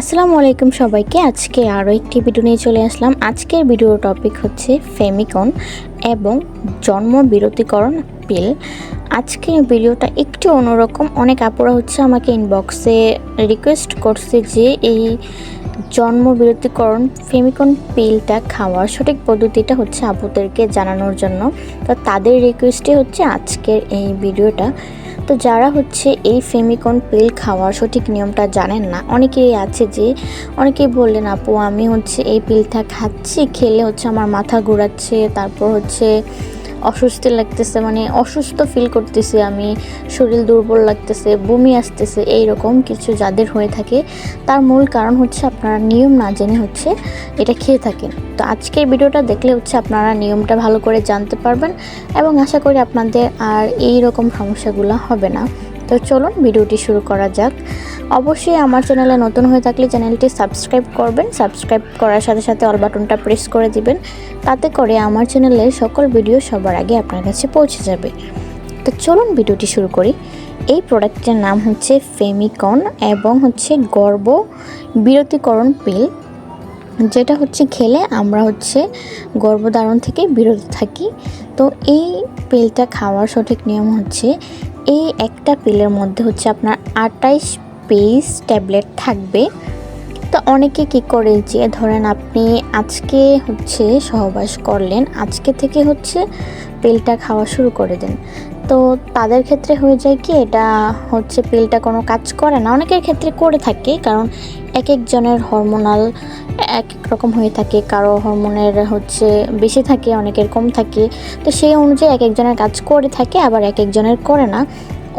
আসসালামু আলাইকুম সবাইকে। আজকে আরও একটি ভিডিও নিয়ে চলে আসলাম। আজকের ভিডিওর টপিক হচ্ছে ফেমিকন এবং জন্ম বিরতিকরণ পিল আজকের ভিডিওটা একটু অন্যরকম। অনেক আপুরা হচ্ছে আমাকে ইনবক্সে রিকোয়েস্ট করছে যে এই জন্ম বিরতিকরণ ফেমিকন পিলটা খাওয়ার সঠিক পদ্ধতিটা হচ্ছে আপুদেরকে জানানোর জন্য। তো তাদের রিকোয়েস্টে হচ্ছে আজকের এই ভিডিওটা তো যারা হচ্ছে এই ফেমিকন পিল খাওয়ার সঠিক নিয়মটা জানেন না, অনেকেই আছে যে, অনেকেই বললেন, আপু, আমি হচ্ছে এই পিলটা খাচ্ছি, খেলে হচ্ছে আমার মাথা ঘোরাচ্ছে, তারপর হচ্ছে অস্বস্তি লাগতেছে মানে অসুস্থ ফিল করতেছি আমি, শরীর দুর্বল লাগতেছে, বমি আসতেছে এই রকম কিছু যাদের হয়ে থাকে। তার মূল কারণ হচ্ছে আপনারা নিয়ম না জেনে হচ্ছে এটা খেয়ে থাকেন। তো আজকের ভিডিওটা দেখলে হচ্ছে আপনারা নিয়মটা ভালো করে জানতে পারবেন এবং আশা করি আপনাদের আর এই রকম সমস্যাগুলো হবে না। তো চলুন ভিডিওটি শুরু করা যাক। অবশ্যই আমার চ্যানেলে নতুন হয়ে থাকলে চ্যানেলটি সাবস্ক্রাইব করবেন। সাবস্ক্রাইব করার সাথে সাথে অল বাটনটা প্রেস করে দিবেন। তাতে করে আমার চ্যানেলের সকল ভিডিও সবার আগে আপনার কাছে পৌঁছে যাবে। তো চলুন ভিডিওটি শুরু করি। এই প্রোডাক্টের নাম হচ্ছে ফেমিকন এবং হচ্ছে গর্ব বিরতিকরণ পিল। যেটা হচ্ছে খেলে আমরা হচ্ছে গর্ভধারণ থেকে বিরত থাকি। তো এই পিলটা খাওয়ার সঠিক নিয়ম হচ্ছে এই একটা পিলের মধ্যে হচ্ছে আপনার আটাইশ পিস ট্যাবলেট থাকবে। তো অনেকে কি করে যে, ধরেন আপনি আজকে হচ্ছে সহবাস করলেন, আজকে থেকে হচ্ছে পিলটা খাওয়া শুরু করে দেন। তো তাদের ক্ষেত্রে হয়ে যায় কি, এটা হচ্ছে পিলটা কোনো কাজ করে না। অনেকের ক্ষেত্রে করে থাকে, কারণ এক একজনের হরমোনাল এক এক রকম হয়ে থাকে। কারও হরমোনের হচ্ছে বেশি থাকে, অনেকের কম থাকে। তো সেই অনুযায়ী এক একজনের কাজ করে থাকে, আবার এক একজনের করে না।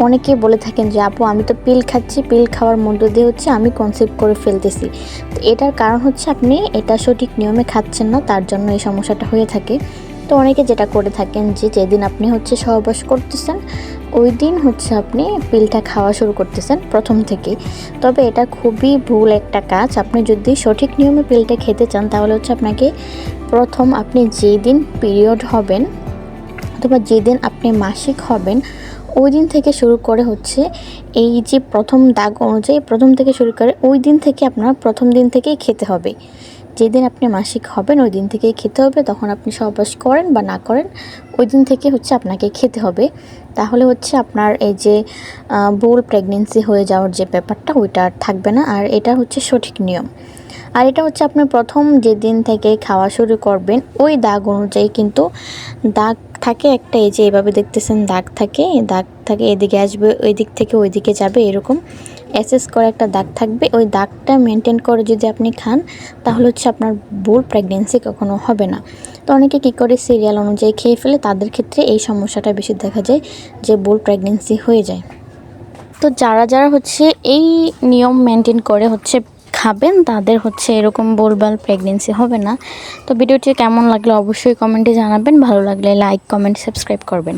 অনেকে বলে থাকেন যে, আপু, আমি তো পিল খাচ্ছি, পিল খাওয়ার মধ্য দিয়ে হচ্ছে আমি কনসেপ্ট করে ফেলতেছি। তো এটার কারণ হচ্ছে আপনি এটা সঠিক নিয়মে খাচ্ছেন না, তার জন্য এই সমস্যাটা হয়ে থাকে। তো অনেকে যেটা করে থাকেন যে, যেদিন আপনি হচ্ছে সহবাস করতেছেন, ওই দিন হচ্ছে আপনি পিলটা খাওয়া শুরু করতেছেন প্রথম থেকে তবে এটা খুবই ভুল একটা কাজ। আপনি যদি সঠিক নিয়মে পিলটা খেতে চান, তাহলে হচ্ছে আপনাকে প্রথম আপনি যেই দিন পিরিয়ড হবেন, অথবা যেদিন আপনি মাসিক হবেন ওই দিন থেকে শুরু করে হচ্ছে এই যে প্রথম দাগ অনুযায়ী প্রথম থেকে শুরু করে ওই দিন থেকে আপনার প্রথম দিন থেকেই খেতে হবে। যেদিন আপনি মাসিক হবেন ওই দিন থেকেই খেতে হবে। তখন আপনি সহবাস করেন বা না করেন ওই দিন থেকে হচ্ছে আপনাকে খেতে হবে। তাহলে হচ্ছে আপনার এই যে বোল প্রেগনেন্সি হয়ে যাওয়ার যে ব্যাপারটা, ওইটা আর থাকবে না। আর এটা হচ্ছে সঠিক নিয়ম। আর এটা হচ্ছে আপনি প্রথম যেদিন থেকে খাওয়া শুরু করবেন, ওই দাগ অনুযায়ী কিন্তু দাগ থাকে, একটা এই যে এভাবে দেখতেছেন দাগ থাকে দাগ থাকে, এদিকে আসবে ওই দিক থেকে ওই দিকে যাবে, এরকম অ্যাসেস করে একটা দাগ থাকবে। ওই দাগটা মেনটেন করে যদি আপনি খান, তাহলে হচ্ছে আপনার বোল প্রেগনেন্সি কখনো হবে না। তো অনেকে কী করে সিরিয়াল অনুযায়ী খেয়ে ফেলে, তাদের ক্ষেত্রে এই সমস্যাটা বেশি দেখা যায়, যে বোল প্রেগনেন্সি হয়ে যায়। তো যারা যারা হচ্ছে এই নিয়ম মেনটেন করে হচ্ছে খাবেন, তাদের হচ্ছে এরকম বোলবাল প্রেগনেন্সি হবে না। তো ভিডিওটি কেমন লাগলে অবশ্যই কমেন্টে জানাবেন, ভালো লাগলে লাইক কমেন্ট সাবস্ক্রাইব করবেন।